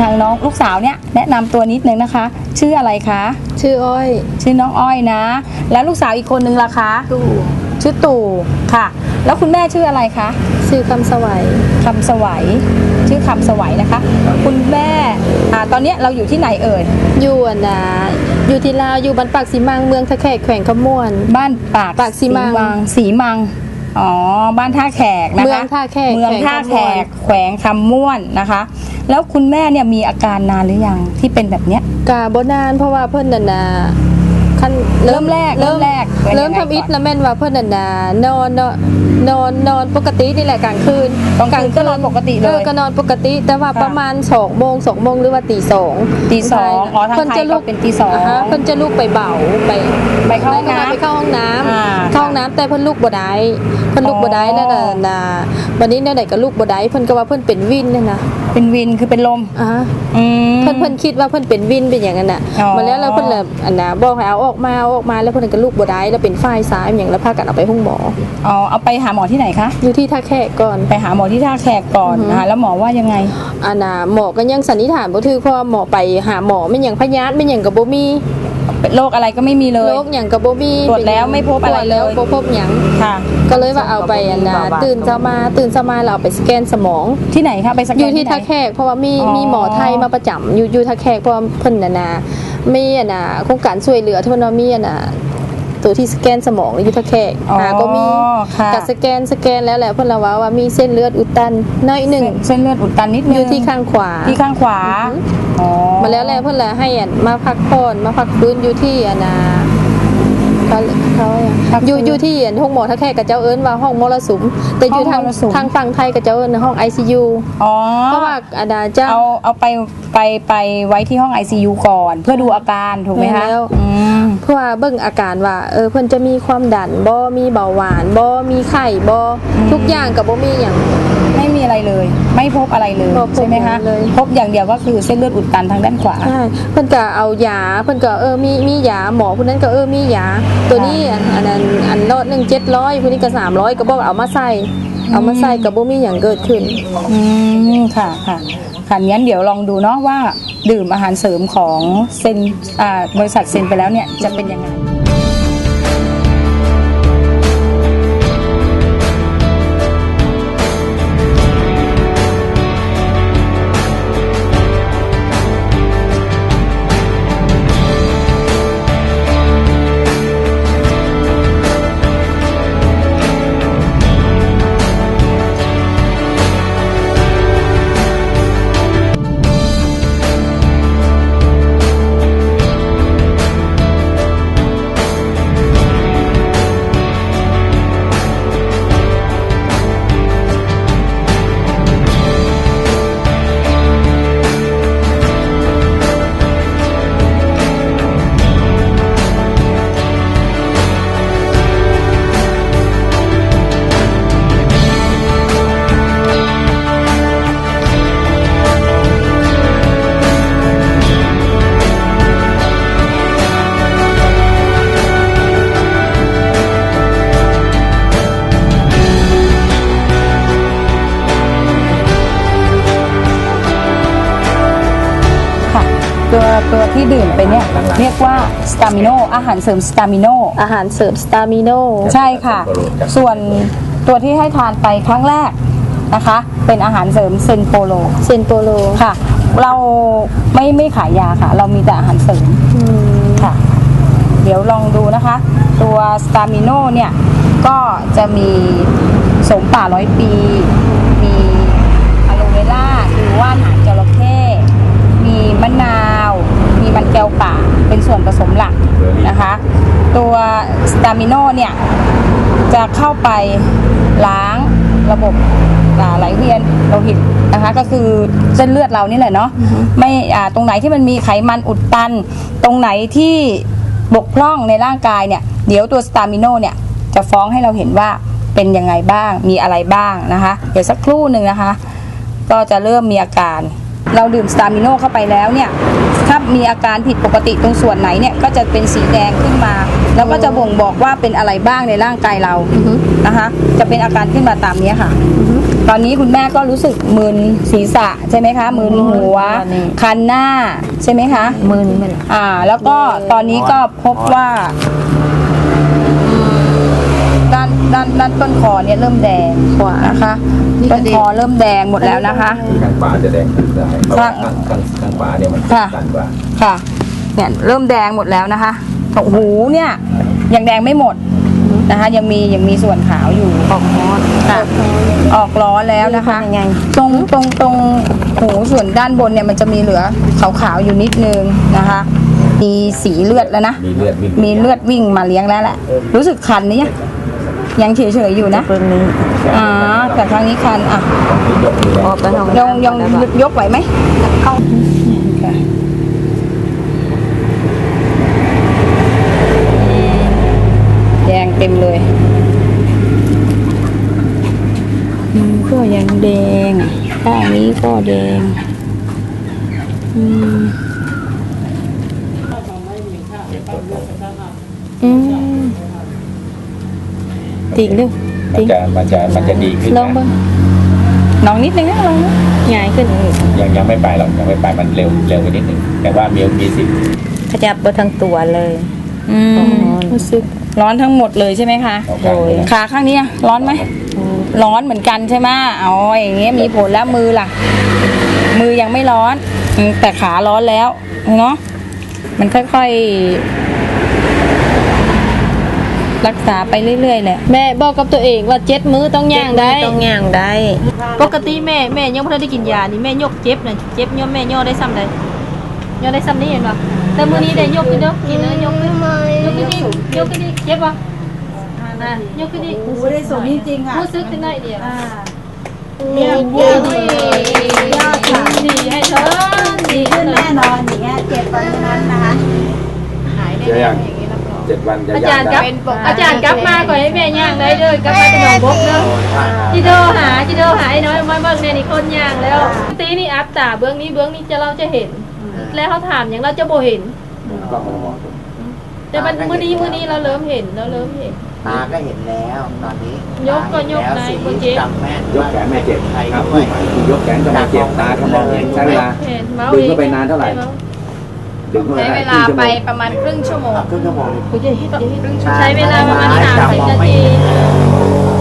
ทางน้องลูกสาวเนี่ยแนะนำตัวนิดนึงนะคะ ชื่ออะไรคะ ชื่ออ้อยชื่อน้องอ้อยนะ แล้วลูกสาวอีกคนนึงล่ะคะ ตู่ชื่อตู่ค่ะ แล้วคุณแม่ชื่ออะไรคะ ชื่อคำสวัยคำสวัยชื่อคำสวัยนะคะ คุณแม่อ่าตอนเนี้ยเราอยู่ที่ไหนเอ่ยอยู่อะนะอยู่ที่ลาวอยู่บ้านปากสีมังเมืองทะแขกแขวงขมวน บ้านปากปากสีมัง สีมัง อ๋อ บ้านท่าแขกนะคะ เมืองท่าแขกเมืองท่าแขก แขวงคำม่วนนะคะ แล้วคุณแม่เนี่ยมีอาการนานหรือยังที่เป็นแบบเนี้ย กาบนานเพราะว่าเพิ่นน่ะนะ ขั้นเริ่มแรกเริ่มแรกเป็นยังไงเริ่มทำอิฐนะแม่นว่าเพิ่นน่ะนะนอนนอนนอนนอนปกตินี่แหละกลางคืนกลางคืนก็นอนปกติเลเอยอก็นอนปกติ แต่ว่าค่ะประมาณ2โมง2โมงหรือว่าตีสองตีสองอ๋อทางเพิ่นไทจะยลุก็กเป็นตีสองาฮะเพิ่นจะลุกไปเบาไปไปเข้าห้องน้ำไปเข้าห้องน้ำอ่าเข้าห้องน้ำแต่เพิ่นลุกบ่ได้เพิ่นลุกบ่ได้นั่นน่ะอ๋อนะวันนี้แนวไหนก็ลุกบ่ได้เพิ่นก็ว่าเพิ่นเป็นวินนั่นน่ะเป็นวินคือเป็นลมอ่าอืมเพิ่นเพิ่นคิดว่าเพิ่นเป็นวินเป็นอย่างนั้นน่ะอ๋อมาแล้วแล้วเพิ่นเลยอันน่ะบอกให้เอาออกมาเอาออกมาแล้วเพิ่นก็ลุกบ่ได้แล้วเป็นฝ้ายซ้ายอย่างแล้วพากันเอาไปห้องหมออ๋อเอาไปหาหมอที่ไหนคะอยู่ที่ท่าแขกก่อนไปหาหมอที่ท่าแขกก่อนอือฮึนะคะแล้วหมอว่ายังไงอันน่ะหมอก็ยังสันนิษฐานบ่ถือเพราะว่าหมอไปหาหมอไม่หยังพยาธิไม่หยังก็บ่มี เป็นโรคอะไรก็ไม่มีเลย โรคหยังก็บ่มีตรวจแล้วไม่พบอะไรตวจแล้วเลยบ่พบหยังค่ะ ก็เลยว่าเอาไปอันน่ะตื่นเช้ามาตื่นเช้ามาเราเอาไปสแกนสมอง ที่ไหนคะไปสแกนอยู่ที่ไหน ท่าแขกเพราะว่ามีอ๋อมีหมอไทยมาประจำอยู่อยู่ท่าแขกเพราะว่าเพิ่นน่ะนะมีอะนะโครงการช่วยเหลือที่มันว่ามีอะนะ ตัวที่สแกนสมองอยู่ท่าแขกอ๋อหาก็มีค่ะ กับสแกนสแกนแล้วแหละเพิ่นละว่าว่ามีเส้นเลือดอุดตันน้อยหนึ่งเส้นเลือดอุดตันนิดนึงอยู่ที่ข้างขวา ที่ข้างขวาอือฮึ อ๋อ มาแล้วแหละเพิ่นละให้อะมาพักผ่อนมาพักฟื้นอยู่ที่อะนะ เขาเขาอะพักฟื้นอยู่อยู่ที่อะห้องหมอท่าแขกกับเจ้าเอิ้นว่าห้องมรสุม แต่อยู่ทางห้องมรสุม ทางฝั่งไทยกับเจ้าเอิ้นห้อง ICU อ๋อ เพราะว่าอาดาเจ้า เอาเอาไปไปไปไว้ที่ห้อง ICU ก่อน เพื่อดูอาการถูกไหมคะแล้ว อืม เพื่อเบิ่งอาการว่าเออเพิ่นจะมีความดันบ่มีเบาหวานบ่มีไข้บ่อืม ทุกอย่างก็บ่มีหยังไม่มีอะไรเลย ไม่พบอะไรเลยบ่พบใช่ไหมคะเลย พบอย่างเดียวก็คือเส้นเลือดอุดตันทางด้านขวา ใช่เพิ่นก็เอายาเพิ่นก็เออมีมียาหมอผู้นั้นก็เออมียาตัวนี้อันนั้นอันนอดหนึ่งเจ็ดร้อยคนี้ก็สามร้อยก็บอกเอามาใส่ เอามาใส่กับ่มีอย่างเกิดขึ้น อืมค่ะค่ะค่ะงั้นเดี๋ยวลองดูเนาะว่าดื่มอาหารเสริมของเซนอ่าบริษัทเซนไปแล้วเนี่ยจะเป็นยังไง ที่ดื่มไปเนี่ยเรียกว่าสตามิโนอาหารเสริมสตามิโนอาหารเสริมสตามิโนใช่ค่ะ ส่วนตัวที่ให้ทานไปครั้งแรกนะคะ เป็นอาหารเสริมเซนโปโลเซนโปโลค่ะ เราไม่ไม่ขายยาค่ะ เรามีแต่อาหารเสริมอืมค่ะ เดี๋ยวลองดูนะคะ ตัวสตามิโนเนี่ยก็จะมีสมป่าร้อยปี มีอะโลเวล่าคือว่านหางจระเข้มีมะนาว มีมันแก้วป่าเป็นส่วนผสมหลักนะคะ ตัวสตามิโนเนี่ยจะเข้าไปล้างระบบอ่าไหลเวียนโลหิตนะคะก็คือเส้นเลือดเรานี่แหละเนาะไม่อ่าตรงไหนที่มันมีไขมันอุดตัน ตรงไหนที่บกพร่องในร่างกายเนี่ยเดี๋ยวตัวสตามิโนเนี่ยจะฟ้องให้เราเห็นว่าเป็นยังไงบ้างมีอะไรบ้างนะคะ เดี๋ยวสักครู่หนึ่งนะคะ ก็จะเริ่มมีอาการ เราดื่มสตามิโนเข้าไปแล้วเนี่ยถ้ามีอาการผิดปกติตรงส่วนไหนเนี่ยก็จะเป็นสีแดงขึ้นมา แล้วก็จะบ่งบอกว่าเป็นอะไรบ้างในร่างกายเราอือฮึ นะคะ จะเป็นอาการขึ้นมาตามนี้ค่ะ อือฮึ ตอนนี้คุณแม่ก็รู้สึกมึนศีรษะใช่ไหมคะมึนหัวตอนนี้ คันหน้าใช่ไหมคะ มือนี่มัน อ่าแล้วก็ตอนนี้ก็พบว่า ด้านด้านด้านต้นคอเนี่ยเริ่มแดงขวานะคะต้นคอเริ่มแดงหมดแล้วนะคะ ข้างขวาจะแดงขึ้นได้เพราะว่าข้างข้างข้างขวาเนี่ยมันค่ะ ตันกว่าค่ะเนี่ยเริ่มแดงหมดแล้วนะคะโอ้โหเนี่ยยังแดงไม่หมดนะคะ ยังมียังมีส่วนขาวอยู่ออกฮอดค่ะ ออกล้อแล้วนะคะเป็นยังไง ตรงตรงตรงหูส่วนด้านบนเนี่ยมันจะมีเหลือขาวๆอยู่นิดนึงนะคะ มีสีเลือดแล้วนะ มีเลือดวิ่งมีเลือดวิ่งมาเลี้ยงแล้วแหละ รู้สึกคันนี่ยัง ยังเฉยๆอยู่นะเบิ่งนี้อ่าแต่ครั้งนี้คันอะยกมือออกไปทางยังยังยกไหวไหมเข้าค่ะแดงเต็มเลยอืมก็ยังแดงข้างนี้ก็แดงอืมอืม ติงดูมันจะมันจะมันจะดีขึ้นลองนะเบิ่งลองนิดนึงนะลองนะง่ายขึ้นอีกยังยังไม่ไปหรอกยังไม่ไปมันเร็วเร็วไปนิดนึงแต่ว่ามีมีสิทธิ์ขยับไปทั้งตัวเลยอืมร้อนรู้สึกร้อนทั้งหมดเลยใช่ไหมคะเอาข้างนี้นะขาข้างนี้อะร้อนไหม ร้อนเหมือนกันใช่ไหมอ๋ออย่างเงี้ยมีผลแล้วมือล่ะ มือยังไม่ร้อนอืมแต่ขาร้อนแล้วเนาะมันค่อยๆ รักษาไปเรื่อยๆแหละแม่บอกกับตัวเองว่าเจ็ดมื้อต้องย่างได้ ต้องย่างได้ ปกติแม่แม่ยังไม่ได้กินยานี่แม่ยกเจ็บนะเจ็บย่อมแม่ย่อได้ซ้ำใดย่อได้ซ้ำนี่เห็นปะแต่มื้อนี้ได้ยกขึ้นเด้อกินเด้อยกขึ้นยกขึ้นอีกยกขึ้นอีกเจ็บปะอ่านะยกขึ้นอีกไม่ได้สูงจริงๆอะรู้สึกขึ้นได้เดียวเนี่ยยอดยอดค่ะดีให้เธอดีขึ้นแน่นอนอย่างเงี้ยเจ็บตอนนั้นนะคะหายได้จะแน่ยังอย่างนี้แล้วก็ เจ็ดวันจะอาย่าจางรย์กได้ลับอาจารย์กลับมาก่อนให้แม่ย่างได้เด้อกลับมาจะหนองบกเด้อจิโดหาจิโดหาไอ้น้อยมาเบิ่งในนี่คนย่างแล้วตีนี่อัพตาเบื้องนี้เบื้องนี้จะเราจะเห็น แล้วเขาถามอย่างเราจะบ่เห็นแต่มันมื้อนี้มื้อนี้เราเริ่มเห็นเราเริ่มเห็น ตาก็เห็นแล้วตอนนี้ยกก็ยกตาได้เห็นบ่แล้วเจ็บจำแม่นยกแขนไม่เจ็บใครครับด้วยยกแขนก็ไม่เจ็บตาก็มองเห็นใช้เวลาเห็นเมาดึงเข้าไปนานเท่าไหร่ดึงเข้าไป ใช้ได้เวครึ่ลางชั่วโมไปงประมาณครึ่งชั่วโมงครึ่งชั่วโมงกูจะเห็นใช้เวลาประมาณสามสิบนาที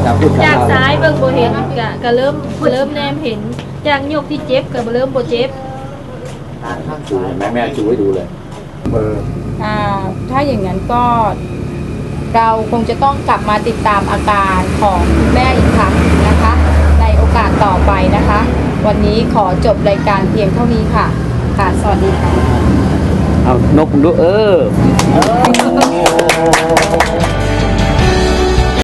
จับพูดกับจากเราซ้ายเบิ่งบ่เห็นกะก็เริ่มเริ่มแนมเห็นจากยกที่เจ็บก็เริ่มบ่เจ็บตาข้างชูซ้ายแม่แม่ชูให้ดูเลยมืออ่าถ้าอย่างนั้นก็เราคงจะต้องกลับมาติดตามอาการของคุณแม่อีกครั้งนะคะ ในโอกาสต่อไปนะคะ วันนี้ขอจบรายการเพียงเท่านี้ค่ะค่ะสวัสดีค่ะ เอานกดูเออ